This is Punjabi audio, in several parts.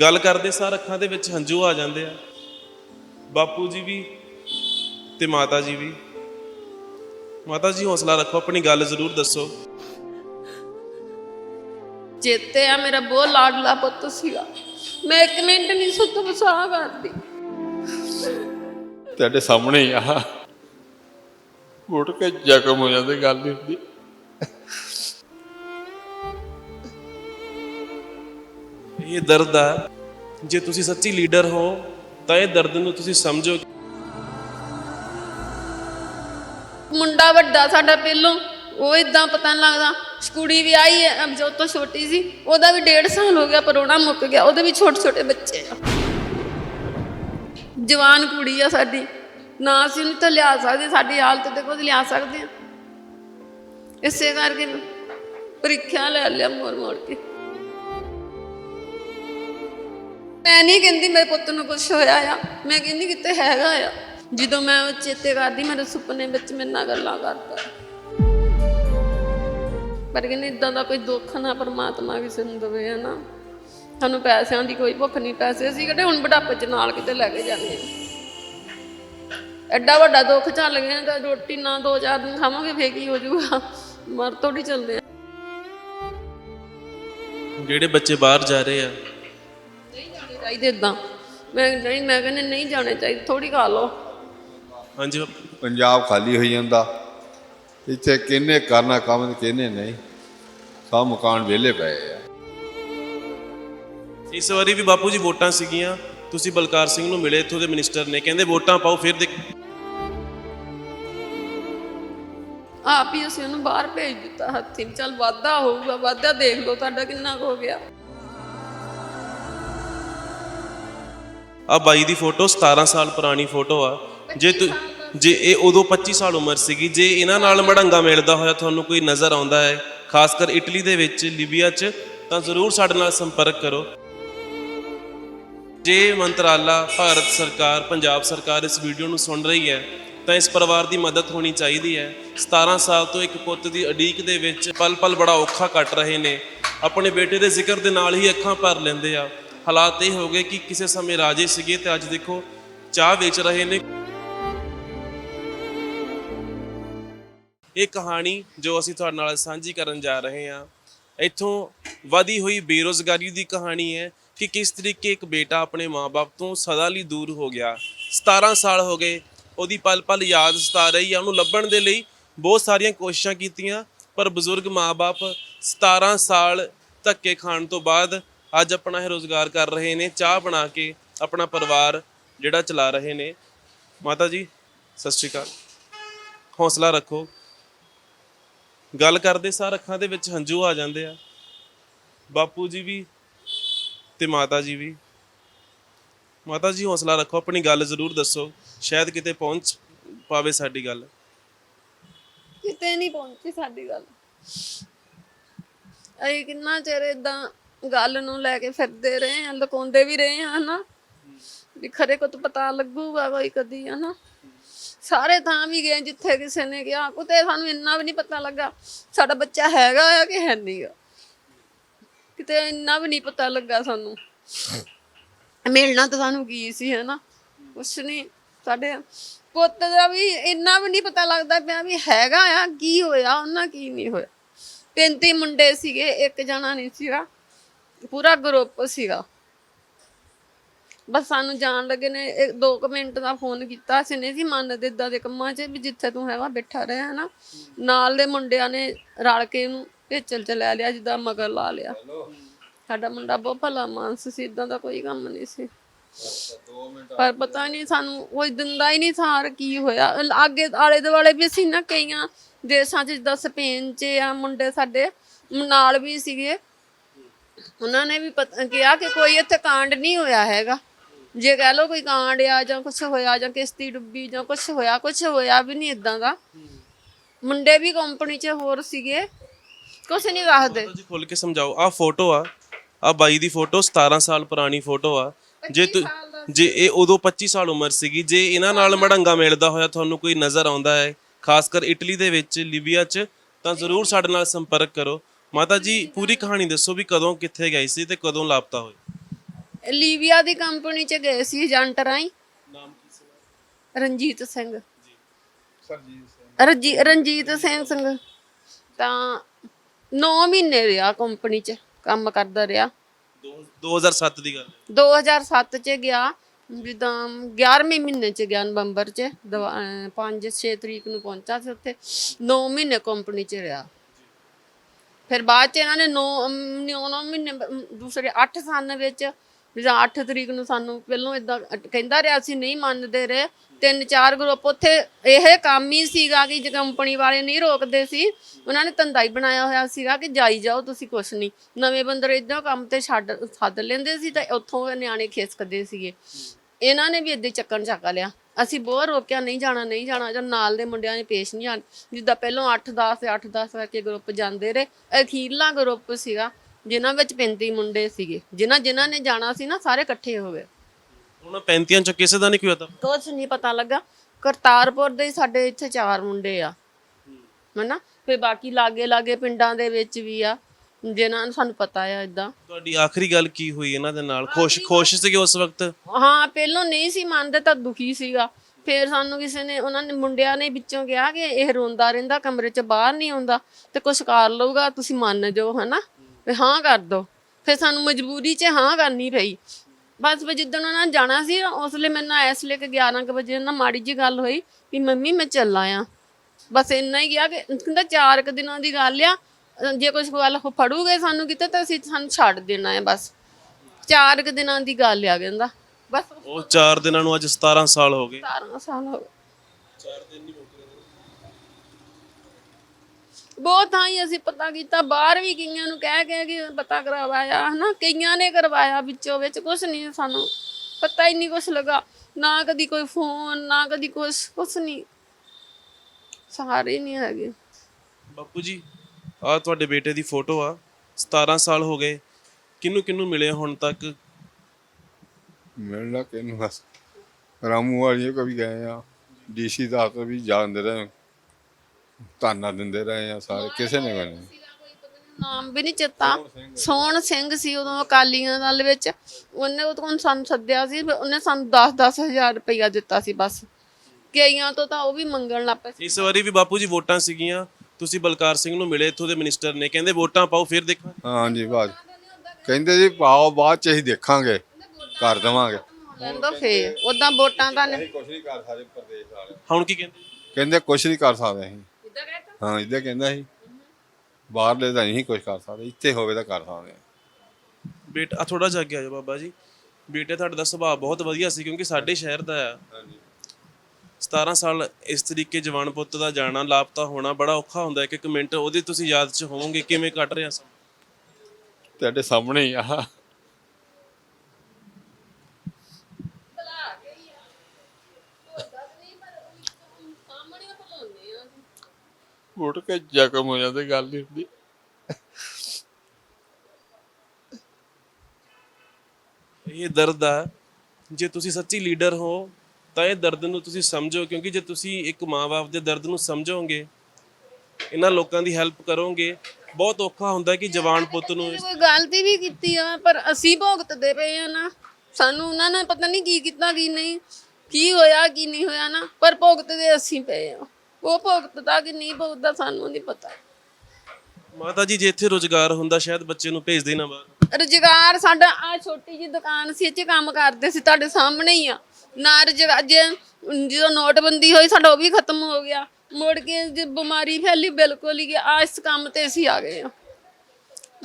ਗੱਲ ਕਰਦੇ ਸਾਰ ਅੱਖਾਂ ਦੇ ਵਿੱਚ ਹੰਝੂ ਆ ਜਾਂਦੇ ਆ। ਬਾਪੂ ਜੀ ਵੀ ਤੇ ਮਾਤਾ ਜੀ ਵੀ। ਮਾਤਾ ਜੀ ਹੌਸਲਾ ਰੱਖੋ ਆਪਣੀ ਗੱਲ ਜ਼ਰੂਰ ਦੱਸੋ। ਚੇਤੇ ਆ ਮੇਰਾ ਬਹੁਤ ਲਾਡਲਾ ਪੁੱਤ ਸੀਗਾ। ਮੈਂ ਇੱਕ ਮਿੰਟ ਨਹੀਂ ਸੁੱਤ ਵਸਾ ਕਰਦੀ। ਤੁਹਾਡੇ ਸਾਹਮਣੇ ਹੀ ਆ। ਮੁੜ ਕੇ ਜ਼ਖਮ ਹੋ ਜਾਂਦੇ ਗੱਲ ਨਹੀਂ ਹੁੰਦੀ। ਇਹ ਦਰਦ ਆ। ਜੇ ਤੁਸੀਂ ਸੱਚੀ ਲੀਡਰ ਹੋ, ਤਾਂ ਇਹ ਦਰਦ ਨੂੰ ਤੁਸੀਂ ਸਮਝੋ। ਮੁੰਡਾ ਵੱਡਾ ਸਾਡਾ ਪਹਿਲੋਂ, ਉਹ ਇਦਾਂ ਪਤਾ ਨਹੀਂ ਲੱਗਦਾ। ਕੁੜੀ ਵੀ ਆਈ ਹੈ ਜੋ ਤੋਂ ਛੋਟੀ ਸੀ, ਉਹਦਾ ਵੀ 1.5 ਸਾਲ ਹੋ ਗਿਆ ਪਰੋਣਾ ਮੁੱਕ ਗਿਆ, ਉਹਦੇ ਵੀ ਛੋਟੇ ਛੋਟੇ ਬੱਚੇ ਆ। ਜਵਾਨ ਕੁੜੀ ਆ ਸਾਡੀ, ਨਾ ਅਸੀਂ ਉਹਨੂੰ ਤਾਂ ਲਿਆ ਸਕਦੇ, ਸਾਡੀ ਹਾਲਤ ਤੇ ਕੁਝ ਲਿਆ ਸਕਦੇ ਆ। ਇਸੇ ਕਰਕੇ ਪ੍ਰੀਖਿਆ ਲੈ ਲਿਆ ਮੋੜ ਮੋੜ ਕੇ। ਮੈਂ ਨਹੀਂ ਕਹਿੰਦੀ ਮੇਰੇ ਪੁੱਤ ਨੂੰ ਕੁਝ ਹੋਇਆ ਆ। ਮੈਂ ਕਹਿੰਦੀ ਕਿਤੇ ਹੈਗਾ ਆ। ਜਦੋਂ ਮੈਂ ਉਹ ਚੇਤੇ ਕਰਦੀ, ਮੇਰੇ ਸੁਪਨੇ ਵਿੱਚ ਮੇਰੇ ਨਾਲ ਗੱਲਾਂ ਕਰਦਾ। ਪਰ ਕਹਿੰਦੇ ਇਦਾਂ ਦਾ ਕੋਈ ਦੁੱਖ ਨਾ, ਪਰਮਾਤਮਾ ਕਿਸੇ ਨੂੰ ਦੇਵੇ ਹੈ ਨਾ ਸਾਨੂੰ ਪੈਸਿਆਂ ਦੀ ਕੋਈ ਭੁੱਖ ਨਹੀਂ। ਪੈਸੇ ਸੀ ਕਿਹੜੇ ਹੁਣ ਬੁਢਾਪੇ ਚ ਨਾਲ ਕਿਤੇ ਲੈ ਕੇ ਜਾਂਦੇ ਐਡਾ ਵੱਡਾ ਦੁੱਖ ਚੱਲ ਗਿਆ, ਤਾਂ ਰੋਟੀ ਨਾ ਦੋ ਚਾਰ ਦਿਨ ਖਾਵਾਂਗੇ, ਫੇਰ ਕੀ ਹੋ ਜਾਊਗਾ। ਮਰ ਤੋੜੀ ਚੱਲਦੇ ਆ। ਜਿਹੜੇ ਬੱਚੇ ਬਾਹਰ ਜਾ ਰਹੇ ਆ ਚਾਹੀਦੇ ਇਦਾਂ ਮੈਂ ਨਹੀਂ ਮੈਂ ਕਹਿੰਦੀ ਨਹੀਂ ਜਾਣੇ ਚਾਹੀਦੇ ਥੋੜੀ ਖਾ ਲਓ। ਹਾਂਜੀ। ਬਾਪੂ। ਪੰਜਾਬ ਖਾਲੀ ਹੋਈ ਜਾਂਦਾ। ਇੱਥੇ ਕਿਹਨੇ ਕਰਨਾ ਕੰਮ ਤੇ ਕਿਹਨੇ ਨਹੀਂ। ਸਭ ਮਕਾਨ ਵਿਹਲੇ ਪਏ ਆ। ਇਸ ਵਾਰੀ ਵੀ ਬਾਪੂ ਜੀ ਵੋਟਾਂ ਸੀਗੀਆਂ। ਤੁਸੀਂ ਬਲਕਾਰ ਸਿੰਘ ਨੂੰ ਮਿਲੇ ਇੱਥੋਂ ਦੇ ਮਿਨਿਸਟਰ ਨੇ। ਕਹਿੰਦੇ ਵੋਟਾਂ ਪਾਓ ਫਿਰ ਦੇਖ ਆਪ ਹੀ ਅਸੀਂ ਉਹਨੂੰ ਬਾਹਰ ਭੇਜ ਦਿੱਤਾ ਹੱਥੀ। ਚੱਲ ਵਾਧਾ ਹੋਊਗਾ ਵਾਧਾ ਦੇਖ ਲਓ ਤੁਹਾਡਾ ਕਿੰਨਾ ਕੁ ਹੋ ਗਿਆ। ਆ ਬਾਈ ਦੀ ਫੋਟੋ 17 ਸਾਲ ਪੁਰਾਣੀ ਫੋਟੋ ਆ। ਜੇ ਤੂੰ ਜੇ ਇਹ ਉਦੋਂ 25 ਸਾਲ ਉਮਰ ਸੀਗੀ, ਜੇ ਇਹਨਾਂ ਨਾਲ ਮੜੰਗਾ ਮਿਲਦਾ ਹੋਇਆ ਤੁਹਾਨੂੰ ਕੋਈ ਨਜ਼ਰ ਆਉਂਦਾ ਹੈ, ਖਾਸ ਕਰ ਇਟਲੀ ਦੇ ਵਿੱਚ, ਲੀਬੀਆ 'ਚ, ਤਾਂ ਜ਼ਰੂਰ ਸਾਡੇ ਨਾਲ ਸੰਪਰਕ ਕਰੋ। ਜੇ ਮੰਤਰਾਲਾ, ਭਾਰਤ ਸਰਕਾਰ, ਪੰਜਾਬ ਸਰਕਾਰ ਇਸ ਵੀਡੀਓ ਨੂੰ ਸੁਣ ਰਹੀ ਹੈ, ਤਾਂ ਇਸ ਪਰਿਵਾਰ ਦੀ ਮਦਦ ਹੋਣੀ ਚਾਹੀਦੀ ਹੈ। 17 ਸਾਲ ਤੋਂ ਇੱਕ ਪੁੱਤ ਦੀ ਅਡੀਕ ਦੇ ਵਿੱਚ ਪਲ-ਪਲ ਬੜਾ ਔਖਾ ਕੱਟ ਰਹੇ ਨੇ। ਆਪਣੇ ਬੇਟੇ ਦੇ ਜ਼ਿਕਰ ਦੇ ਨਾਲ ਹੀ ਅੱਖਾਂ ਭਰ ਲੈਂਦੇ ਆ। ਹਾਲਾਤ ਇਹ ਹੋ ਗਏ ਕਿ ਕਿਸੇ ਸਮੇਂ ਰਾਜੇ ਸੀਗੇ ਤੇ ਅੱਜ ਦੇਖੋ ਚਾਹ ਵੇਚ ਰਹੇ ਨੇ। ਇਹ ਕਹਾਣੀ ਜੋ ਅਸੀਂ ਤੁਹਾਡੇ ਨਾਲ ਸਾਂਝੀ ਕਰਨ ਜਾ ਰਹੇ ਹਾਂ, ਇੱਥੋਂ ਵਧੀ ਹੋਈ ਬੇਰੋਜ਼ਗਾਰੀ ਦੀ ਕਹਾਣੀ ਹੈ ਕਿ ਕਿਸ ਤਰੀਕੇ ਇੱਕ ਬੇਟਾ ਆਪਣੇ ਮਾਪੇ ਤੋਂ ਸਦਾ ਲਈ ਦੂਰ ਹੋ ਗਿਆ। 17 ਸਾਲ ਹੋ ਗਏ, ਉਹਦੀ ਪਲ ਪਲ ਯਾਦ ਸਤਾ ਰਹੀ ਆ ਉਹਨੂੰ ਲੱਭਣ ਦੇ ਲਈ ਬਹੁਤ ਸਾਰੀਆਂ ਕੋਸ਼ਿਸ਼ਾਂ ਕੀਤੀਆਂ, ਪਰ ਬਜ਼ੁਰਗ ਮਾਪੇ 17 ਸਾਲ ਧੱਕੇ ਖਾਣ ਤੋਂ ਬਾਅਦ ਅੱਜ ਆਪਣਾ ਇਹ ਰੋਜ਼ਗਾਰ ਕਰ ਰਹੇ ਨੇ, ਚਾਹ ਬਣਾ ਕੇ ਆਪਣਾ ਪਰਿਵਾਰ ਜਿਹੜਾ ਚਲਾ ਰਹੇ ਨੇ। ਮਾਤਾ ਜੀ, ਸਤਿ ਸ਼੍ਰੀ ਅਕਾਲ। ਹੌਸਲਾ ਰੱਖੋ। ਗੱਲ ਕਰਦੇ ਸਾਰ ਅੱਖਾਂ ਦੇ ਵਿੱਚ ਹੰਝੂ ਆ ਜਾਂਦੇ ਆ। ਬਾਪੂ ਜੀ ਵੀ ਤੇ ਮਾਤਾ ਜੀ ਵੀ। ਮਾਤਾ ਜੀ, ਹੌਸਲਾ ਰੱਖੋ। ਆਪਣੀ ਗੱਲ ਜ਼ਰੂਰ ਦੱਸੋ। ਸ਼ਾਇਦ ਕਿਤੇ ਪਹੁੰਚ ਪਾਵੇ ਸਾਡੀ ਗੱਲ। ਕਿਤੇ ਨਹੀਂ ਪਹੁੰਚੀ ਸਾਡੀ ਗੱਲ। ਅਸੀਂ ਕਿੰਨਾ ਚਿਰ ਇਦਾਂ ਗੱਲ ਨੂੰ ਲੈ ਕੇ ਫਿਰਦੇ ਰਹੇ ਆ, ਲੁਕਾਉਂਦੇ ਵੀ ਰਹੇ ਆ, ਹਨਾ। ਵੀ ਖਰੇ ਕੋ ਪਤਾ ਲੱਗੂਗਾ ਕੋਈ ਕਦੀ, ਹਨਾ। ਸਾਰੇ ਥਾਂ ਵੀ ਗਏ ਜਿੱਥੇ ਕਿਸੇ ਨੇ ਕਿਹਾ, ਕੁਤੇ ਸਾਨੂੰ ਇੰਨਾ ਵੀ ਨਹੀਂ ਪਤਾ ਲੱਗਾ, ਸਾਡਾ ਬੱਚਾ ਹੈਗਾ ਆ ਕਿ ਹੈ ਨਹੀਂਗਾ ਕਿਤੇ ਇੰਨਾ ਵੀ ਨਹੀਂ ਪਤਾ ਲੱਗਾ ਸਾਨੂੰ। ਮਿਲਣਾ ਤਾਂ ਸਾਨੂੰ ਕੀ ਸੀ, ਹਨਾ। ਕੁਛ ਨਹੀਂ ਸਾਡੇ ਪੁੱਤ ਦਾ ਵੀ ਇੰਨਾ ਵੀ ਨਹੀਂ ਪਤਾ ਲੱਗਦਾ ਪਿਆ ਵੀ ਹੈਗਾ ਆ, ਕੀ ਹੋਇਆ, ਉਹਨਾਂ ਕੀ ਨਹੀਂ ਹੋਇਆ। ਪੈਂਤੀ ਮੁੰਡੇ ਸੀਗੇ, ਇੱਕ ਜਣਾ ਨਹੀਂ ਸੀਗਾ। ਪੂਰਾ ਗਰੁੱਪ ਸੀਗਾ। ਬਸ ਸਾਨੂੰ ਜਾਣ ਲੱਗੇ ਨੇ ਇੱਕ ਦੋ ਕੁ ਮਿੰਟ ਦਾ ਫੋਨ ਕੀਤਾ ਸੀ ਨਹੀਂ ਸੀ ਮੰਨਦੇ ਇਦਾਂ ਦੇ ਕੰਮਾਂ 'ਚ ਵੀ ਜਿੱਥੇ ਤੂੰ ਹੈਗਾ ਬੈਠਾ ਰਹਿ ਹਨਾ। ਨਾਲ ਦੇ ਮੁੰਡਿਆਂ ਨੇ ਰਲ ਕੇ ਇਹਨੂੰ ਭੇਚਲ ਚ ਲੈ ਲਿਆ ਜਿੱਦਾਂ ਮਗਰ ਲਾ ਲਿਆ। ਸਾਡਾ ਮੁੰਡਾ ਬਹੁਤ ਭਲਾ ਮਾਨਸ ਸੀ ਇਦਾਂ ਦਾ ਕੋਈ ਕੰਮ ਨਹੀਂ ਸੀ। ਪਰ ਪਤਾ ਨਹੀਂ ਸਾਨੂੰ ਕੋਈ ਦਿੰਦਾ ਹੀ ਨਹੀਂ ਸਾਰ ਕੀ ਹੋਇਆ। ਅੱਗੇ ਆਲੇ ਦੁਆਲੇ ਵੀ ਅਸੀਂ ਨਾ ਕਈਆਂ ਦੇਸ਼ਾਂ 'ਚ ਜਿੱਦਾਂ ਸਪੇਨ 'ਚ ਆ ਮੁੰਡੇ ਸਾਡੇ ਨਾਲ ਵੀ ਸੀਗੇ। ਉਹਨਾਂ ਨੇ ਵੀ ਪਤਾ ਕਿਹਾ ਕਿ ਕੋਈ ਇੱਥੇ ਕਾਂਡ ਨਹੀਂ ਹੋਇਆ ਹੈਗਾ। ਜੇ ਕਹਿ ਲਓ ਕੋਈ ਕਾਂਡ ਆ ਜਾਂ ਕੁਝ ਹੋਇਆ ਜਾਂ ਕਿਸ਼ਤੀ ਡੁੱਬੀ ਜਾਂ ਕੁਝ ਹੋਇਆ ਕੁਝ ਹੋਇਆ ਵੀ ਨਹੀਂ ਇਦਾਂ ਦਾ। ਮੁੰਡੇ ਵੀ ਕੰਪਨੀ 'ਚ ਹੋਰ ਸੀਗੇ ਕੁਝ ਨਹੀਂ ਦੱਸਦੇ। ਜੀ ਖੁੱਲ ਕੇ ਸਮਝਾਓ ਆਹ ਫੋਟੋ ਆ ਆ ਬਾਈ ਦੀ ਫੋਟੋ 17 ਸਾਲ ਪੁਰਾਣੀ ਫੋਟੋ ਆ। ਜੇ ਤੂੰ ਜੇ ਇਹ ਉਦੋਂ 25 ਸਾਲ ਉਮਰ ਸੀਗੀ ਜੇ ਇਹਨਾਂ ਨਾਲ ਮੜੰਗਾ ਮਿਲਦਾ ਹੋਇਆ ਤੁਹਾਨੂੰ ਕੋਈ ਨਜ਼ਰ ਆਉਂਦਾ ਹੈ ਖਾਸ ਕਰ ਇਟਲੀ ਦੇ ਵਿੱਚ ਲਿਬੀਆ 'ਚ ਤਾਂ ਜ਼ਰੂਰ ਸਾਡੇ ਨਾਲ ਸੰਪਰਕ ਕਰੋ। ਮਾਤਾ ਜੀ ਪੂਰੀ ਕਹਾਣੀ ਦੱਸੋ ਵੀ ਕਦੋਂ ਕਿੱਥੇ ਗਏ ਸੀ ਤੇ ਕਦੋਂ ਲਾਪਤਾ ਹੋਏ? ਲੀਬੀਆ ਦੀ ਕੰਪਨੀ ਚ ਗਏ ਸੀ ਏਜੰਟ ਰਾਹੀਂ। ਨਾਮ ਕੀ ਸੀ? ਰਣਜੀਤ ਸਿੰਘ। ਸਰਜੀਤ ਰਜੀ ਰਣਜੀਤ ਸਿੰਘ ਸਿੰਘ। ਤਾਂ 9 ਮਹੀਨੇ ਰਿਹਾ ਕੰਪਨੀ ਚ ਕੰਮ ਕਰਦਾ ਰਿਹਾ। ਦੋ- 2007 ਦੀ ਗੱਲ ਹੈ। 2007 ਚ ਗਿਆ ਜਿੱਦਾਂ 11ਵੇਂ ਮਹੀਨੇ ਚ ਗਿਆ ਨਵੰਬਰ ਚ 5-6 ਤਰੀਕ ਨੂੰ ਪਹੁੰਚਾ ਸੀ ਉੱਥੇ। 9 ਮਹੀਨੇ ਕੰਪਨੀ ਚ ਰਿਹਾ। ਫਿਰ ਬਾਅਦ ਚ ਇਹਨਾਂ ਨੇ 9 9 ਮਹੀਨੇ ਦੂਸਰੇ 8 ਸਾਲ ਵਿੱਚ ਜਿੱਦਾਂ 8 ਤਰੀਕ ਨੂੰ ਸਾਨੂੰ ਪਹਿਲੋਂ ਇਦਾਂ ਕਹਿੰਦਾ ਰਿਹਾ ਅਸੀਂ ਨਹੀਂ ਮੰਨਦੇ ਰਹੇ। ਤਿੰਨ ਚਾਰ ਗਰੁੱਪ ਉੱਥੇ ਇਹ ਕੰਮ ਹੀ ਸੀਗਾ ਕਿ ਜੇ ਕੰਪਨੀ ਵਾਲੇ ਨਹੀਂ ਰੋਕਦੇ ਸੀ, ਉਹਨਾਂ ਨੇ ਧੰਦਾ ਹੀ ਬਣਾਇਆ ਹੋਇਆ ਸੀਗਾ ਕਿ ਜਾਈ ਜਾਓ, ਤੁਸੀਂ ਕੁਛ ਨਹੀਂ। ਨਵੇਂ ਬੰਦਰ ਇਦਾਂ ਕੰਮ ਤੇ ਛੱਡ, ਸੱਦ ਲੈਂਦੇ ਸੀ ਤੇ ਉੱਥੋਂ ਨਿਆਣੇ ਖਿਸਕਦੇ ਸੀਗੇ। ਇਹਨਾਂ ਨੇ ਵੀ ਏਦਾਂ ਚੱਕਣ ਚੱਕ ਲਿਆ। ਅਸੀਂ ਬਹੁਤ ਰੋਕਿਆ ਨਹੀਂ ਜਾਣਾ ਨਹੀਂ ਜਾਣਾ। ਜਦ ਨਾਲ ਦੇ ਮੁੰਡਿਆਂ ਨੇ ਪੇਸ਼ ਨਹੀਂ ਆਣ ਜਿੱਦਾਂ ਪਹਿਲਾਂ 8 10 ਤੇ 8 10 ਕਰਕੇ ਗਰੁੱਪ ਜਾਂਦੇ ਰਹੇ। ਅਖੀਰਲਾ ਗਰੁੱਪ ਸੀਗਾ ਜਿਨ੍ਹਾਂ ਵਿੱਚ 35 ਮੁੰਡੇ ਸੀਗੇ। ਜਿਨ੍ਹਾਂ ਜਿਨ੍ਹਾਂ ਨੇ ਜਾਣਾ ਸੀ ਨਾ ਸਾਰੇ ਇਕੱਠੇ ਹੋ ਗਏ। ਉਹਨਾਂ 35 ਚ ਕਿਸੇ ਦਾ ਨਹੀਂ ਕੋਈ ਪਤਾ ਕੁਛ ਨਹੀਂ ਪਤਾ ਲੱਗਾ। ਕਰਤਾਰਪੁਰ ਦੇ ਸਾਡੇ ਇੱਥੇ ਚਾਰ ਮੁੰਡੇ ਆ। ਹਨਾ? ਫੇ ਬਾਕੀ ਲਾਗੇ ਲਾਗੇ ਪਿੰਡਾਂ ਦੇ ਵਿੱਚ ਵੀ ਆ। ਜਿਨ੍ਹਾਂ ਨੂੰ ਸਾਨੂੰ ਪਤਾ ਆ ਇਦਾਂ ਤੁਹਾਡੀ ਆਖਰੀ ਗੱਲ ਕੀ ਹੋਈ ਇਹਨਾਂ ਦੇ ਨਾਲ? ਖੁਸ਼ ਖੁਸ਼ ਸੀਗੇ ਉਸ ਵਕਤ? ਹਾਂ ਪਹਿਲੋਂ ਨਹੀਂ ਸੀ ਮੰਨਦੇ ਤਾਂ ਦੁਖੀ ਸੀਗਾ। ਫਿਰ ਸਾਨੂੰ ਕਿਸੇ ਨੇ ਉਹਨਾਂ ਨੇ ਮੁੰਡਿਆਂ ਨੇ ਵਿੱਚੋਂ ਕਿਹਾ ਕਿ ਇਹ ਰੋਂਦਾ ਰਹਿੰਦਾ ਕਮਰੇ 'ਚ ਬਾਹਰ ਨਹੀਂ ਆਉਂਦਾ ਤੇ ਕੁਛ ਕਰ ਲਊਗਾ ਤੁਸੀਂ ਮੰਨ ਜਾਓ ਹਨਾ? ਵੀ ਹਾਂ ਕਰ ਦੋ। ਫਿਰ ਸਾਨੂੰ ਮਜਬੂਰੀ 'ਚ ਹਾਂ ਕਰਨੀ ਪਈ। ਬਸ ਫਿਰ ਜਿੱਦਣ ਉਹਨਾਂ ਨੇ ਜਾਣਾ ਸੀ ਉਸ ਲਈ ਮੈਨੂੰ ਐਸ ਲੈ ਕੇ 11 ਕੁ ਵਜੇ ਨਾ ਮਾੜੀ ਜੀ ਗੱਲ ਹੋਈ ਵੀ ਮੰਮੀ ਮੈਂ ਚੱਲਾਂ ਆ ਬਸ ਇੰਨਾ ਹੀ ਗਿਆ ਕਿ ਕਹਿੰਦਾ ਚਾਰ ਕੁ ਦਿਨਾਂ ਦੀ ਗੱਲ ਆ। ਜੇ ਕੁਝ ਗੱਲ ਫੜੂਗੇ ਸਾਨੂੰ ਕਿਤੇ ਤਾਂ ਅਸੀਂ ਸਾਨੂੰ ਛੱਡ ਦੇਣਾ ਹੈ ਬਸ। ਚਾਰ ਕੁ ਦਿਨਾਂ ਦੀ ਗੱਲ ਆ ਕਹਿੰਦਾ। ਬਸ ਉਹ 4 ਦਿਨਾਂ ਨੂੰ ਅੱਜ 17 ਸਾਲ ਹੋ ਗਏ। 17 ਸਾਲ ਹੋ ਗਏ। ਬਹੁਤ ਥਾਂ ਹੀ ਅਸੀਂ ਪਤਾ ਕੀਤਾ ਬਾਹਰ ਵੀ ਕਈਆਂ ਨੂੰ ਕਹਿ ਕਹਿ ਕੇ ਪਤਾ ਕਰਵਾਇਆ ਹਨਾ? ਕਈਆਂ ਨੇ ਕਰਵਾਇਆ ਵਿੱਚੋਂ ਵਿੱਚ ਕੁਝ ਨਹੀਂ ਸਾਨੂੰ ਪਤਾ ਹੀ ਨਹੀਂ ਕੁਝ ਲੱਗਾ। ਨਾ ਕਦੀ ਕੋਈ ਫੋਨ ਨਾ ਕਦੀ ਕੁਝ ਕੁਝ ਨਹੀਂ। ਸਾਰੇ ਨਹੀਂ ਹੈਗੇ। ਬਾਪੂ ਜੀ ਆ ਤੁਹਾਡੇ ਬੇਟੇ ਦੀ ਫੋਟੋ ਆ 17 ਸਾਲ ਹੋ ਗਏ ਕਿੰਨੂੰ ਕਿੰਨੂੰ ਮਿਲੇ ਹੁਣ ਤੱਕ? ਮਿਲਣਾ ਕਿਹਨੂੰ ਬਸ ਰਾਮੂ ਵਾਲੀਏ ਕੋ ਵੀ ਗਏ ਆ ਡੀਸੀ ਦਾ ਤੋਂ ਵੀ ਜਾਂਦੇ ਰਹੇ ਧਾਨਾ ਦਿੰਦੇ ਰਹੇ ਆ ਸਾਰੇ ਕਿਸੇ ਨੇ ਕੋਈ ਨਹੀਂ। ਨਾਮ ਵੀ ਨਹੀਂ ਚੇਤਾ। ਸੋਹਣ ਸਿੰਘ ਸੀ ਉਦੋਂ ਅਕਾਲੀਆਂ ਦਲ ਵਿੱਚ ਉਹਨੇ ਉਦੋਂ ਸਾਨੂੰ ਸੱਦਿਆ ਸੀ ਉਹਨੇ ਸਾਨੂੰ 10 ਹਜ਼ਾਰ ਰੁਪਇਆ ਦਿੱਤਾ ਸੀ ਬਸ। ਕਈਆਂ ਤੋਂ ਤਾਂ ਉਹ ਵੀ ਮੰਗਣ ਲੱਗ ਪਏ ਸੀ। ਇਸ ਵਾਰੀ ਵੀ ਬਾਪੂ ਜੀ ਵੋਟਾਂ ਸੀਗੀਆਂ ਤੁਸੀਂ ਬਲਕਾਰ ਸਿੰਘ ਨੂੰ ਮਿਲੇ ਇੱਥੋਂ ਦੇ ਮਿਨਿਸਟਰ ਨੇ ਕਹਿੰਦੇ ਵੋਟਾਂ ਪਾਓ ਫਿਰ ਦੇਖਾਂ ਹਾਂਜੀ ਬਾਅਦ ਕਹਿੰਦੇ ਜੀ ਪਾਓ ਬਾਅਦ ਚ ਅਸੀਂ ਦੇਖਾਂਗੇ ਕਰ ਦੇਵਾਂਗੇ। ਲੈਂਦਾ ਫੇਰ ਉਦਾਂ ਵੋਟਾਂ ਦਾ ਨੇ ਕੁਝ ਨਹੀਂ ਕਰ ਸਕਦੇ ਪ੍ਰਦੇਸ਼ ਵਾਲੇ। ਹੁਣ ਕੀ ਕਹਿੰਦੇ? ਕਹਿੰਦੇ ਕੁਝ ਨਹੀਂ ਕਰ ਸਕਦੇ ਅਸੀਂ। ਹਾਂ ਇੱਦਾਂ ਕਹਿੰਦਾ ਸੀ। ਬਾਹਰਲੇ ਤਾਂ ਨਹੀਂ ਕੁਝ ਕਰ ਸਕਦੇ ਇੱਥੇ ਹੋਵੇ ਤਾਂ ਕਰ ਸਕਦੇ ਬੇਟਾ ਥੋੜਾ ਜਿਹਾ ਅੱਗੇ ਆ ਜਾਓ ਬਾਬਾ ਜੀ। ਬੇਟੇ ਤੁਹਾਡਾ ਦਾ ਸੁਭਾਅ ਬਹੁਤ ਵਧੀਆ ਸੀ ਕਿਉਂਕਿ ਸਾਡੇ ਸ਼ਹਿਰ ਦਾ ਆ। 17 ਸਾਲ ਇਸ ਤਰੀਕੇ ਜਵਾਨ ਪੁੱਤ ਦਾ ਜਾਣਾ ਲਾਪਤਾ ਹੋਣਾ ਬੜਾ ਔਖਾ ਹੁੰਦਾ ਇੱਕ ਇੱਕ ਮਿੰਟ ਉਹਦੀ ਤੁਸੀਂ ਯਾਦ 'ਚ ਹੋਵੋਗੇ ਕਿਵੇਂ ਕੱਟ ਰਿਹਾ ਸਮਾਂ? ਤੁਹਾਡੇ ਸਾਹਮਣੇ ਹੀ ਆ। ਮੁੜ ਕੇ ਜ਼ਖਮ ਹੋ ਜਾਂਦੇ ਗੱਲ ਨਹੀਂ ਹੁੰਦੀ। ਇਹ ਦਰਦ ਆ। ਜੇ ਤੁਸੀਂ ਸੱਚੀ ਲੀਡਰ ਹੋ ਤਾਂ ਇਹ ਦਰਦ ਨੂੰ ਤੁਸੀਂ ਸਮਝੋ ਕਿਉਂਕਿ ਜੇ ਤੁਸੀਂ ਇੱਕ ਮਾਂ-ਬਾਪ ਦੇ ਦਰਦ ਨੂੰ ਸਮਝੋਗੇ ਇਹਨਾਂ ਲੋਕਾਂ ਦੀ ਹੈਲਪ ਕਰੋਗੇ ਬਹੁਤ ਔਖਾ ਹੁੰਦਾ ਕਿ ਜਵਾਨ ਪੁੱਤ ਨੂੰ ਕੋਈ ਗਲਤੀ ਵੀ ਕੀਤੀ ਆ ਪਰ ਅਸੀਂ ਭੁਗਤਦੇ ਪਏ ਆ ਨਾ। ਸਾਨੂੰ ਉਹਨਾਂ ਨੇ ਪਤਾ ਨਹੀਂ ਕੀ ਕੀਤਾ ਕੀ ਨਹੀਂ ਕੀ ਹੋਇਆ ਕੀ ਨਹੀਂ ਹੋਇਆ ਨਾ। ਪਰ ਭੁਗਤਦੇ ਅਸੀਂ ਪਏ ਆ। ਉਹ ਭੁਗਤਦਾ ਕਿ ਨਹੀਂ ਭੁਗਤਦਾ ਸਾਨੂੰ ਨਹੀਂ ਪਤਾ। ਮਾਤਾ ਜੀ ਜੇ ਇੱਥੇ ਰੋਜ਼ਗਾਰ ਹੁੰਦਾ ਸ਼ਾਇਦ ਬੱਚੇ ਨੂੰ ਭੇਜਦੇ ਨਾ ਬਾਹਰ। ਰੁਜ਼ਗਾਰ ਸਾਡਾ ਆ ਛੋਟੀ ਜੀ ਦੁਕਾਨ ਸੀ 'ਚ ਕੰਮ ਕਰਦੇ ਸੀ ਤੁਹਾਡੇ ਸਾਹਮਣੇ ਹੀ ਆ। ਨਾ ਰੁਜ਼ਗਾਰ ਜੇ ਜਦੋਂ ਨੋਟਬੰਦੀ ਹੋਈ, ਸਾਡਾ ਉਹ ਵੀ ਖਤਮ ਹੋ ਗਿਆ। ਮੁੜ ਕੇ ਜੇ ਬਿਮਾਰੀ ਫੈਲੀ, ਬਿਲਕੁਲ ਹੀ ਗਿਆ। ਆ ਇਸ ਕੰਮ ਤੇ ਅਸੀਂ ਆ ਗਏ ਆ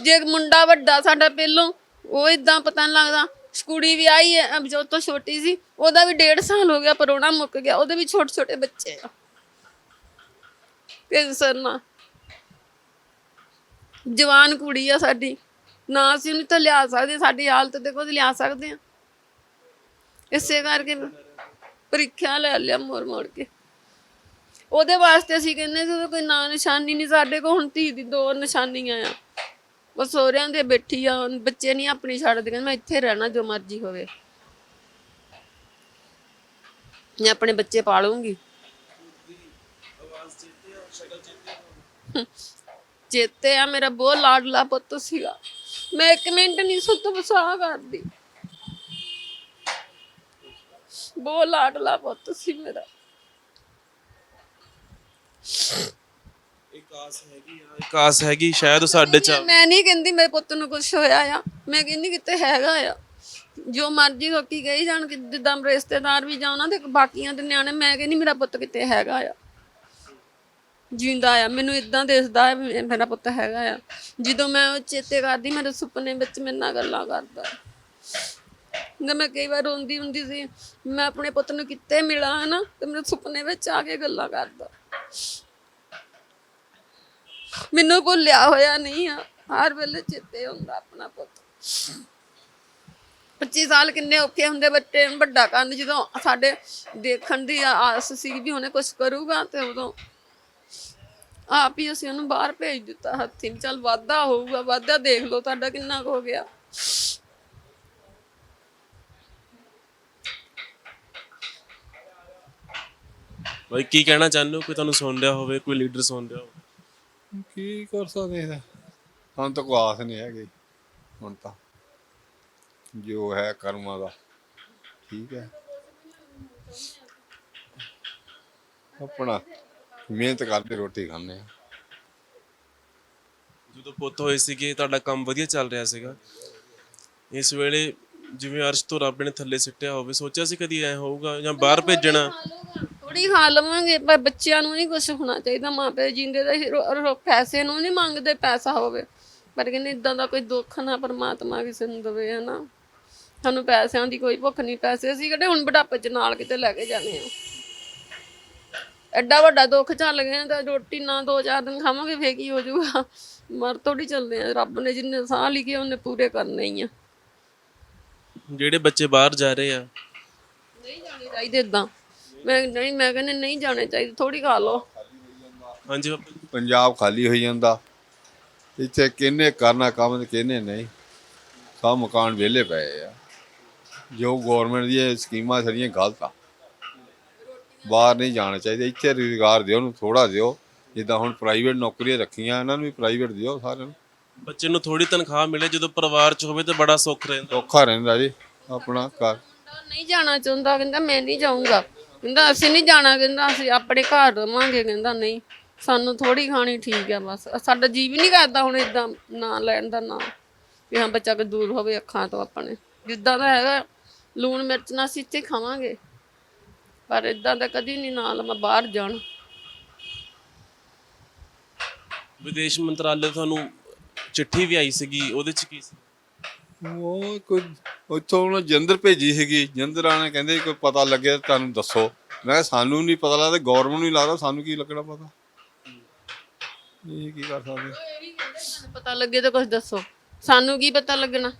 ਜੇ ਮੁੰਡਾ ਵੱਡਾ ਸਾਡਾ ਪਹਿਲੋਂ, ਉਹ ਇਦਾਂ ਪਤਾ ਨਹੀਂ ਲੱਗਦਾ। ਕੁੜੀ ਵੀ ਆਈ ਹੈ, ਅਬ ਜੋ ਤੋਂ ਛੋਟੀ ਸੀ, ਉਹਦਾ ਵੀ 1.5 ਸਾਲ ਹੋ ਗਿਆ, ਪਰੋਣਾ ਮੁੱਕ ਗਿਆ। ਉਹਦੇ ਵੀ ਛੋਟੇ ਛੋਟੇ ਬੱਚੇ ਆ। ਕੈਂਸਰ ਨਾ, ਜਵਾਨ ਕੁੜੀ ਆ ਸਾਡੀ। ਨਾ ਅਸੀਂ ਉਹਨੂੰ ਤਾਂ ਲਿਆ ਸਕਦੇ, ਸਾਡੀ ਹਾਲਤ ਦੇਖੋ ਤੇ ਲਿਆ ਸਕਦੇ ਆ ਇਸੇ ਕਰਕੇ ਪ੍ਰੀਖਿਆ ਲੈ ਲਿਆ ਮੋੜ ਮੋੜ ਕੇ। ਉਹਦੇ ਵਾਸਤੇ ਅਸੀਂ ਕਹਿੰਦੇ ਸੀ ਕੋਈ ਨਾਂ ਨਿਸ਼ਾਨੀ ਨਹੀਂ, ਸਾਡੇ ਕੋਲ ਹੁਣ ਧੀ ਦੀ ਦੋ ਨਿਸ਼ਾਨੀਆਂ ਆ। ਉਹ ਸੋਹਰਿਆਂ ਦੇ ਬੈਠੀ ਆ ਬੱਚੇ ਨਹੀਂ ਆਪਣੀ ਛੱਡਦੇ, ਕਹਿੰਦੇ ਮੈਂ ਇੱਥੇ ਰਹਿਣਾ ਜੋ ਮਰਜ਼ੀ ਹੋਵੇ। ਮੈਂ ਆਪਣੇ ਬੱਚੇ ਪਾਲੂੰਗੀ। ਚੇਤੇ ਆ ਮੇਰਾ ਬਹੁਤ ਲਾਡਲਾ ਪੁੱਤ ਸੀਗਾ। ਮੈਂ ਇੱਕ ਮਿੰਟ ਨਹੀਂ ਸੁੱਤ ਵਸਾ ਕਰਦੀ। ਬਹੁਤ ਲਾਡਲਾ ਪੁੱਤ ਸੀ ਮੇਰਾ। ਇੱਕ ਆਸ ਹੈਗੀ ਆ ਇੱਕ ਆਸ ਹੈਗੀ ਸ਼ਾਇਦ ਉਹ ਸਾਡੇ ਚ ਮੈਂ ਨਹੀਂ ਕਹਿੰਦੀ ਮੇਰੇ ਪੁੱਤ ਨੂੰ ਕੁਝ ਹੋਇਆ ਆ। ਮੈਂ ਕਹਿੰਦੀ ਕਿਤੇ ਹੈਗਾ ਆ। ਜੋ ਮਰਜ਼ੀ ਲੋਕੀ ਕਹੀ ਜਾਣ ਕਿ ਜਿੱਦਾਂ ਰਿਸ਼ਤੇਦਾਰ ਵੀ ਜਾਉਣਾ ਤੇ ਬਾਕੀਆਂ ਦੇ ਨਿਆਣੇ ਮੈਂ ਕਹਿੰਦੀ ਮੇਰਾ ਪੁੱਤ ਕਿਤੇ ਹੈਗਾ ਆ। ਜਿੰਦਾ ਆ। ਮੈਨੂੰ ਇਦਾਂ ਦਿਸਦਾ ਹੈ ਮੇਰਾ ਪੁੱਤ ਹੈਗਾ ਆ। ਜਦੋਂ ਮੈਂ ਉਹ ਚੇਤੇ ਕਰਦੀ ਮੇਰੇ ਸੁਪਨੇ ਵਿੱਚ ਮੇਰੇ ਨਾਲ ਗੱਲਾਂ ਕਰਦਾ। ਜਦੋਂ ਮੈਂ ਕਈ ਵਾਰ ਰੋਂਦੀ ਹੁੰਦੀ ਸੀ, ਮੈਂ ਆਪਣੇ ਪੁੱਤ ਨੂੰ ਕਿੱਥੇ ਮਿਲਾਂ, ਹਨਾ? ਤੇ ਮੇਰੇ ਸੁਪਨੇ ਵਿੱਚ ਆ ਕੇ ਗੱਲਾਂ ਕਰਦਾ। ਮੈਨੂੰ ਭੁੱਲਿਆ ਹੋਇਆ ਨਹੀਂ ਆ, ਹਰ ਵੇਲੇ ਚੇਤੇ ਹੁੰਦਾ ਆਪਣਾ ਪੁੱਤ। 25 ਸਾਲ ਕਿੰਨੇ ਔਖੇ ਹੁੰਦੇ ਬੱਚੇ, ਵੱਡਾ ਕਰਨ ਜਦੋਂ ਸਾਡੇ ਦੇਖਣ ਦੀ ਆਸ ਸੀ ਵੀ ਉਹਨੇ ਕੁਝ ਕਰੂਗਾ ਤੇ ਉਦੋਂ ਆਪ ਹੀ ਅਸੀਂ ਉਹਨੂੰ ਬਾਹਰ ਭੇਜ ਦਿੱਤਾ ਹੱਥੀਂ ਚੱਲ ਵਾਧਾ ਹੋਊਗਾ, ਵਾਧਾ ਦੇਖ ਲਓ ਤੁਹਾਡਾ ਕਿੰਨਾ ਕੁ ਹੋ ਗਿਆ। ਬਾਈ ਕੀ ਕਹਿਣਾ ਚਾਹੁੰਦੇ ਹੋ? ਕੋਈ ਤੁਹਾਨੂੰ ਸੁਣ ਰਿਹਾ ਹੋਵੇ ਕੋਈ ਲੀਡਰ ਸੁਣ ਰਿਹਾ ਹੋਵੇ? ਕੀ ਕਰ ਸਕਦੇ ਹਾਂ ਹੁਣ ਤਾਂ ਕੋਈ ਆਸ ਨਹੀਂ ਹੈਗੀ ਹੁਣ ਤਾਂ। ਜੋ ਹੈ ਕਰਮਾਂ ਦਾ ਠੀਕ ਹੈ। ਆਪਣਾ ਮਿਹਨਤ ਕਰਦੇ ਰੋਟੀ ਖਾਂਦੇ ਆ ਜਦੋਂ ਪੁੱਤ ਹੋਏ ਸੀਗੇ ਤੁਹਾਡਾ ਕੰਮ ਵਧੀਆ ਚੱਲ ਰਿਹਾ ਸੀਗਾ। ਇਸ ਵੇਲੇ ਜਿਵੇਂ ਅਰਸ਼ ਤੋਂ ਰੱਬ ਨੇ ਥੱਲੇ ਸਿੱਟਿਆ ਹੋਵੇ ਸੋਚਿਆ ਸੀ ਕਦੀ ਐ ਹੋਊਗਾ ਜਾਂ ਬਾਹਰ ਭੇਜਣਾ? ਥੋੜੀ ਖਾ ਲਵਾਂਗੇ ਪਰ ਬੱਚਿਆਂ ਨੂੰ ਨਹੀਂ ਕੁਝ ਹੋਣਾ ਚਾਹੀਦਾ ਮਾਪੇ ਜਿੰਦੇ ਦਾ ਰੋ- ਰੋ- ਪੈਸੇ ਨੂੰ ਨਹੀਂ ਮੰਗਦੇ ਪੈਸਾ ਹੋਵੇ। ਪਰ ਕਹਿੰਦੇ ਇਦਾਂ ਦਾ ਕੋਈ ਦੁੱਖ ਨਾ ਪਰਮਾਤਮਾ ਕਿਸੇ ਨੂੰ ਦਵੇ ਹਨਾ। ਸਾਨੂੰ ਪੈਸਿਆਂ ਦੀ ਕੋਈ ਭੁੱਖ ਨਹੀਂ ਪੈਸੇ ਅਸੀਂ ਕਿਹੜੇ ਹੁਣ ਬੁਢਾਪੇ ਚ ਨਾਲ ਕਿਤੇ ਲੈ ਕੇ ਜਾਣੇ ਆ ਐਡਾ ਵੱਡਾ ਦੁੱਖ ਚੱਲ ਗਿਆ ਤਾਂ ਰੋਟੀ ਨਾ ਦੋ ਚਾਰ ਦਿਨ ਖਾਵਾਂਗੇ ਫੇਰ ਕੀ ਹੋ ਜਾਊਗਾ। ਮਰ ਥੋੜੀ ਚੱਲਦੇ ਆ ਰੱਬ ਨੇ ਜਿੰਨੇ ਸਾਹ ਲਿਖੇ ਉਹਨੇ ਪੂਰੇ ਕਰਨੇ ਹੀ ਆ। ਜਿਹੜੇ ਬੱਚੇ ਬਾਹਰ ਜਾ ਰਹੇ ਆ। ਨਹੀਂ ਜਾਣੇ ਚਾਹੀਦੇ ਇਦਾਂ ਮੈਂ ਨਹੀਂ ਮੈਂ ਕਹਿੰਦੀ ਨਹੀਂ ਜਾਣੇ ਚਾਹੀਦੇ ਥੋੜੀ ਖਾ ਲਓ। ਹਾਂਜੀ ਬਾਪੂ ਜੀ। ਪੰਜਾਬ ਖਾਲੀ ਹੋਈ ਜਾਂਦਾ। ਇੱਥੇ ਕਿਹਨੇ ਕਰਨਾ ਕੰਮ ਤੇ ਕਿਹਨੇ ਨਹੀਂ। ਸਭ ਮਕਾਨ ਵਿਹਲੇ ਪਏ ਆ। ਜੋ ਗਵਰਨਮੈਂਟ ਦੀਆਂ ਸਕੀਮਾਂ ਸਾਰੀਆਂ ਗਲਤ ਆ। ਬਾਹਰ ਨਹੀਂ ਜਾਣਾ ਚਾਹੀਦਾ। ਇੱਥੇ ਰੁਜ਼ਗਾਰ ਦਿਓ ਉਹਨੂੰ ਥੋੜਾ ਦਿਓ। ਜਿੱਦਾਂ ਹੁਣ ਪ੍ਰਾਈਵੇਟ ਨੌਕਰੀਆਂ ਰੱਖੀਆਂ ਇਹਨਾਂ ਨੂੰ ਵੀ ਪ੍ਰਾਈਵੇਟ ਦਿਓ ਸਾਰਿਆਂ ਨੂੰ। ਬੱਚੇ ਨੂੰ ਥੋੜੀ ਤਨਖਾਹ ਮਿਲੇ ਜਦੋਂ ਪਰਿਵਾਰ ਚ ਹੋਵੇ ਤਾਂ ਬੜਾ ਸੁੱਖ ਰਹਿੰਦਾ। ਔਖਾ ਰਹਿੰਦਾ ਜੀ ਆਪਣਾ ਘਰ। ਮੁੰਡਾ ਨਹੀਂ ਜਾਣਾ ਚਾਹੁੰਦਾ ਕਹਿੰਦਾ ਮੈਂ ਨਹੀਂ ਜਾਊਂਗਾ। ਕਹਿੰਦਾ, ਅਸੀਂ ਨਹੀਂ ਜਾਣਾ, ਕਹਿੰਦਾ, ਅਸੀਂ ਆਪਣੇ ਘਰ ਰਵਾਂਗੇ, ਕਹਿੰਦਾ, ਨਹੀਂ, ਸਾਨੂੰ ਥੋੜੀ ਖਾਣੀ ਠੀਕ ਹੈ ਬਸ। ਸਾਡਾ ਜੀ ਵੀ ਨਹੀਂ ਕਰਦਾ ਹੁਣ ਇਦਾਂ ਨਾਂ ਲੈਣ ਦਾ, ਨਾਂ ਵੀ ਹਾਂ, ਬੱਚਾ ਕੋ ਦੂਰ ਹੋਵੇ ਅੱਖਾਂ ਤੋਂ ਆਪਣੇ। ਜਿੱਦਾਂ ਦਾ ਹੈਗਾ, ਲੂਣ ਮਿਰਚ ਨਾਲ ਅਸੀਂ ਇੱਥੇ ਖਾਵਾਂਗੇ। ਪਰ ਇਦਾਂ ਦਾ ਕਦੀ ਨਹੀਂ ਨਾਲ ਮੈਂ ਬਾਹਰ ਜਾਣ। ਵਿਦੇਸ਼ ਮੰਤਰਾਲੇ ਤੁਹਾਨੂੰ ਚਿੱਠੀ ਵੀ ਆਈ ਸੀਗੀ, ਉਹਦੇ ਚ ਕੀ ਸੀ? ਉਹ ਕੋਈ ਉੱਥੋਂ ਉਹਨਾਂ ਜੰਦਰ ਭੇਜੀ ਸੀਗੀ। ਜੰਦਰ ਆਣੇ ਕਹਿੰਦੇ ਕੋਈ ਪਤਾ ਲੱਗਿਆ ਤਾਂ ਤੁਹਾਨੂੰ ਦੱਸੋ। ਮੈਂ ਕਿਹਾ ਸਾਨੂੰ ਨਹੀਂ ਪਤਾ ਲੱਗਦਾ ਗਵਰਨਮੈਂਟ ਨੂੰ ਹੀ ਲੱਗਦਾ ਸਾਨੂੰ ਕੀ ਲੱਗਣਾ ਪਤਾ? ਇਹ ਕੀ ਕਰ ਸਕਦੇ? ਪਤਾ ਲੱਗੇ ਤਾਂ ਕੁਝ ਦੱਸੋ। ਸਾਨੂੰ ਕੀ ਪਤਾ ਲੱਗਣਾ?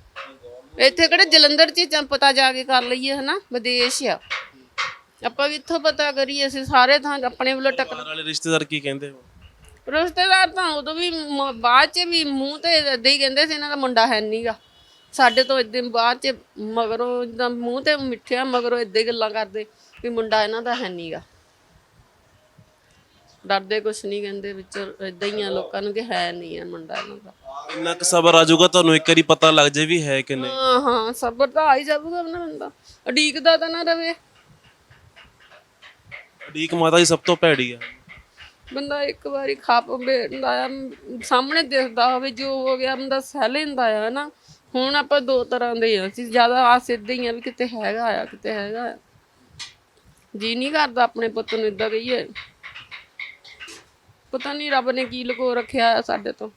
ਇੱਥੇ ਕਿਹੜੇ ਜਲੰਧਰ ਚ ਹੀ ਪਤਾ ਜਾ ਕੇ ਕਰ ਲਈਏ ਹਨਾ? ਵਿਦੇਸ਼ ਆ। ਆਪਾਂ ਵੀ ਇੱਥੋਂ ਪਤਾ ਕਰੀਏ ਅਸੀਂ ਸਾਰੇ ਥਾਂ ਆਪਣੇ ਵੱਲੋਂ ਟੱਕਰ ਵਾਲੇ ਰਿਸ਼ਤੇਦਾਰ ਕੀ ਕਹਿੰਦੇ ਹੋ? ਰਿਸ਼ਤੇਦਾਰ ਤਾਂ ਉਦੋਂ ਵੀ ਮ- ਬਾਅਦ ਚ ਵੀ ਮੂੰਹ ਤੇ ਹੀ ਕਹਿੰਦੇ ਸੀ ਇਹਨਾਂ ਦਾ ਮੁੰਡਾ ਹੈ ਨਹੀਂਗਾ ਸਾਡੇ ਤੋਂ ਇਦਾਂ ਬਾਅਦ ਚ ਮਗਰੋਂ ਜਿੱਦਾਂ ਮੂੰਹ ਤੇ ਮਿੱਠਿਆ ਮਗਰੋਂ ਹੀ ਗੱਲਾਂ ਕਰਦੇ ਵੀ ਮੁੰਡਾ ਇਹਨਾਂ ਦਾ ਹੈ ਨਹੀਂਗਾ ਡਰਦੇ ਕੁਛ ਨਹੀਂ ਕਹਿੰਦੇ ਵਿੱਚ ਏਦਾਂ ਹੀ ਆ ਲੋਕਾਂ ਨੂੰ ਕਿ ਹੈ ਨਹੀਂ ਆ ਮੁੰਡਾ ਇਹਨਾਂ ਦਾ। ਇੰਨਾ ਕੁ ਸਬਰ ਆ ਜਾਊਗਾ ਤੁਹਾਨੂੰ? ਇੱਕ ਵਾਰੀ ਪਤਾ ਲੱਗ ਜੇ ਵੀ ਹੈ ਕਿ ਨਹੀਂ। ਹਾਂ ਹਾਂ ਸਬਰ ਤਾਂ ਆ ਹੀ ਜਾਊਗਾ ਨਾ ਬੰਦਾ ਉਡੀਕਦਾ ਤਾਂ ਨਾ ਰਵੇ। ਅਡੀਕ ਮਾਤਾ ਜੀ ਸਭ ਤੋਂ ਭੈੜੀ ਆ। ਬੰਦਾ ਇੱਕ ਵਾਰੀ ਖਾਪ ਆ ਸਾਹਮਣੇ ਦਿਖਦਾ ਹੋਵੇ ਜੋ ਹੋ ਗਿਆ ਬੰਦਾ ਸਹਿ ਲੈਂਦਾ ਆ ਨਾ ਹੁਣ ਆਪਾਂ ਦੋ ਤਰ੍ਹਾਂ ਦੇ ਆ ਅਸੀਂ ਜ਼ਿਆਦਾ ਆਸ ਏਦਾਂ ਹੀ ਆ ਵੀ ਕਿਤੇ ਹੈਗਾ ਆ ਕਿਤੇ ਹੈਗਾ ਆ। ਜੀ ਨਹੀਂ ਕਰਦਾ ਆਪਣੇ ਪੁੱਤ ਨੂੰ ਇਦਾਂ ਕਹੀਏ। ਪਤਾ ਨਹੀਂ ਰੱਬ ਨੇ ਕੀ ਲੁਕੋ ਰੱਖਿਆ ਆ ਸਾਡੇ ਤੋਂ।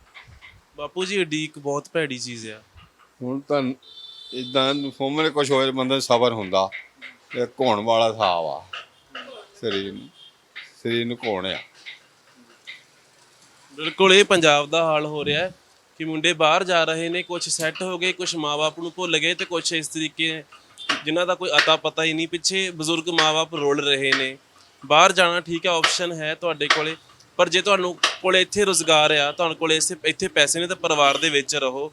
ਬਾਪੂ ਜੀ ਅਡੀਕ ਬਹੁਤ ਭੈੜੀ ਚੀਜ਼ ਆ। ਹੁਣ ਤਾਂ ਇਦਾਂ ਸਾਹਮਣੇ ਕੁਝ ਹੋਏ ਬੰਦੇ ਸਬਰ ਹੁੰਦਾ। ਇਹ ਘੋਣ ਵਾਲਾ ਹਿਸਾਬ ਆ। ਸਰੀਰ ਨੂੰ ਸਰੀਰ ਨੂੰ ਘੋਣ ਆ। ਬਿਲਕੁਲ ਇਹ ਪੰਜਾਬ ਦਾ ਹਾਲ ਹੋ ਰਿਹਾ ਹੈ। ਕਿ ਮੁੰਡੇ ਬਾਹਰ ਜਾ ਰਹੇ ਨੇ ਕੁਝ ਸੈੱਟ ਹੋ ਗਏ ਕੁਝ ਮਾਪੇ ਨੂੰ ਭੁੱਲ ਗਏ ਤੇ ਕੁਝ ਇਸ ਤਰੀਕੇ ਜਿਨ੍ਹਾਂ ਦਾ ਕੋਈ ਅਤਾ ਪਤਾ ਹੀ ਨਹੀਂ, ਪਿੱਛੇ ਬਜ਼ੁਰਗ ਮਾਪੇ ਰੋਲ ਰਹੇ ਨੇ। ਬਾਹਰ ਜਾਣਾ ਠੀਕ ਹੈ ਆਪਸ਼ਨ ਹੈ ਤੁਹਾਡੇ ਕੋਲੇ, ਪਰ ਜੇ ਤੁਹਾਨੂੰ ਕੋਲੇ ਇੱਥੇ ਰੋਜ਼ਗਾਰ ਆ, ਤੁਹਾਨੂੰ ਕੋਲੇ ਇਸੇ ਇੱਥੇ ਪੈਸੇ ਨੇ ਤਾਂ ਪਰਿਵਾਰ ਦੇ ਵਿੱਚ ਰਹੋ।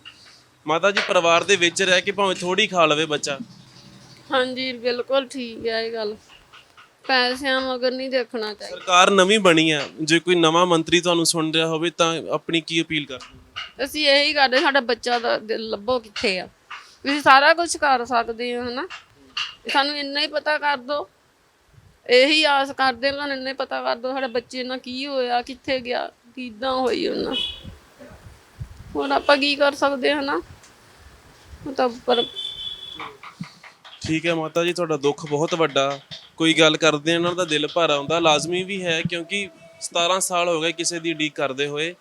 ਮਾਤਾ ਜੀ, ਪਰਿਵਾਰ ਦੇ ਵਿੱਚ ਰਹਿ ਕੇ ਭਾਵੇਂ ਥੋੜੀ ਖਾ ਲਵੇ ਬੱਚਾ। ਹਾਂਜੀ, ਬਿਲਕੁਲ ਠੀਕ ਹੈ ਇਹ ਗੱਲ। ਪੈਸਿਆਂ ਮਗਰ ਨਹੀਂ ਦੇਖਣਾ ਚਾਹੀਦਾ। ਸਰਕਾਰ ਨਵੀਂ ਬਣੀ ਆ। ਜੇ ਕੋਈ ਨਵਾਂ ਮੰਤਰੀ ਤੁਹਾਨੂੰ ਸੁਣ ਰਿਹਾ ਹੋਵੇ ਤਾਂ ਆਪਣੀ ਕੀ ਅਪੀਲ ਕਰਦੇ ਅਸੀਂ ਇਹੀ ਕਰਦੇ ਸਾਡਾ ਬੱਚਾ ਦਾ ਦਿਲ ਲੱਭੋ ਕਿੱਥੇ ਆ। ਤੁਸੀਂ ਸਾਰਾ ਕੁਝ ਕਰ ਸਕਦੇ ਹੋ ਹਨਾ? ਸਾਨੂੰ ਇੰਨਾ ਹੀ ਪਤਾ ਕਰ ਦੋ। ਇਹੀ ਆਸ ਕਰਦੇ ਹਾਂ ਇੰਨਾ ਹੀ ਪਤਾ ਕਰ ਦੋ ਸਾਡੇ ਬੱਚੇ ਨਾਲ ਕੀ ਹੋਇਆ ਕਿੱਥੇ ਗਿਆ ਕਿੱਦਾਂ ਹੋਈ ਉਹਨਾਂ। ਹੁਣ ਆਪਾਂ ਕੀ ਕਰ ਸਕਦੇ ਹਾਂ ਨਾ ਤਾਂ ਪਰ ਠੀਕ ਹੈ ਮਾਤਾ ਜੀ ਤੁਹਾਡਾ ਦੁੱਖ ਬਹੁਤ ਵੱਡਾ। ਕੋਈ ਗੱਲ ਕਰਦੇ ਆ ਇਹਨਾਂ ਦਾ ਦਿਲ ਭਰ ਆਉਂਦਾ ਲਾਜ਼ਮੀ ਵੀ ਹੈ, ਕਿਉਂਕਿ 17 ਸਾਲ ਹੋ ਗਏ ਕਿਸੇ ਦੀ ਉਡੀਕ ਕਰਦੇ ਹੋਏ।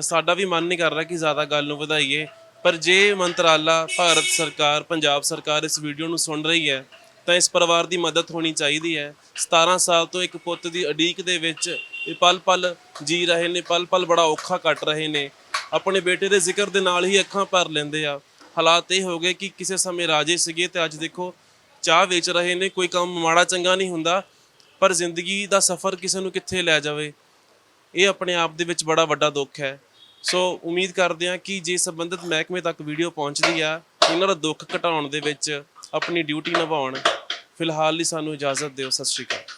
ਸਾਡਾ ਵੀ ਮਨ ਨਹੀਂ ਕਰ ਰਿਹਾ ਕਿ ਜ਼ਿਆਦਾ ਗੱਲ ਨੂੰ ਵਧਾਈਏ। ਪਰ ਜੇ ਮੰਤਰਾਲਾ, ਭਾਰਤ ਸਰਕਾਰ, ਪੰਜਾਬ ਸਰਕਾਰ ਇਸ ਵੀਡੀਓ ਨੂੰ ਸੁਣ ਰਹੀ ਹੈ, ਤਾਂ ਇਸ ਪਰਿਵਾਰ ਦੀ ਮਦਦ ਹੋਣੀ ਚਾਹੀਦੀ ਹੈ। 17 ਸਾਲ ਤੋਂ ਇੱਕ ਪੁੱਤ ਦੀ ਉਡੀਕ ਦੇ ਵਿੱਚ ਇਹ ਪਲ-ਪਲ ਜੀ ਰਹੇ ਨੇ, ਪਲ-ਪਲ ਬੜਾ ਔਖਾ ਕੱਟ ਰਹੇ ਨੇ। ਆਪਣੇ ਬੇਟੇ ਦੇ ਜ਼ਿਕਰ ਦੇ ਨਾਲ ਹੀ ਅੱਖਾਂ ਭਰ ਲੈਂਦੇ ਆ। ਹਾਲਾਤ ਇਹ ਹੋ ਗਏ ਕਿ ਕਿਸੇ ਸਮੇਂ ਰਾਜੇ ਸੀਗੇ ਤੇ ਅੱਜ ਦੇਖੋ ਚਾਹ ਵੇਚ ਰਹੇ ਨੇ, ਕੋਈ ਕੰਮ ਮਾੜਾ ਚੰਗਾ ਨਹੀਂ ਹੁੰਦਾ, ਪਰ ਜ਼ਿੰਦਗੀ ਦਾ ਸਫ਼ਰ ਕਿਸੇ ਨੂੰ ਕਿੱਥੇ ਲੈ ਜਾਵੇ? ਇਹ ਆਪਣੇ ਆਪ ਦੇ ਵਿੱਚ ਬੜਾ ਵੱਡਾ ਦੁੱਖ ਹੈ। ਸੋ ਉਮੀਦ ਕਰਦੇ ਹਾਂ ਕਿ ਜੇ ਸੰਬੰਧਿਤ ਮਹਿਕਮੇ ਤੱਕ ਵੀਡੀਓ ਪਹੁੰਚਦੀ ਆ, ਇਹਨਾਂ ਦਾ ਦੁੱਖ ਘਟਾਉਣ ਦੇ ਵਿੱਚ ਆਪਣੀ ਡਿਊਟੀ ਨਿਭਾਉਣ, ਫਿਲਹਾਲ ਲਈ ਸਾਨੂੰ ਇਜਾਜ਼ਤ ਦਿਓ। ਸਤਿ ਸ਼੍ਰੀ ਅਕਾਲ।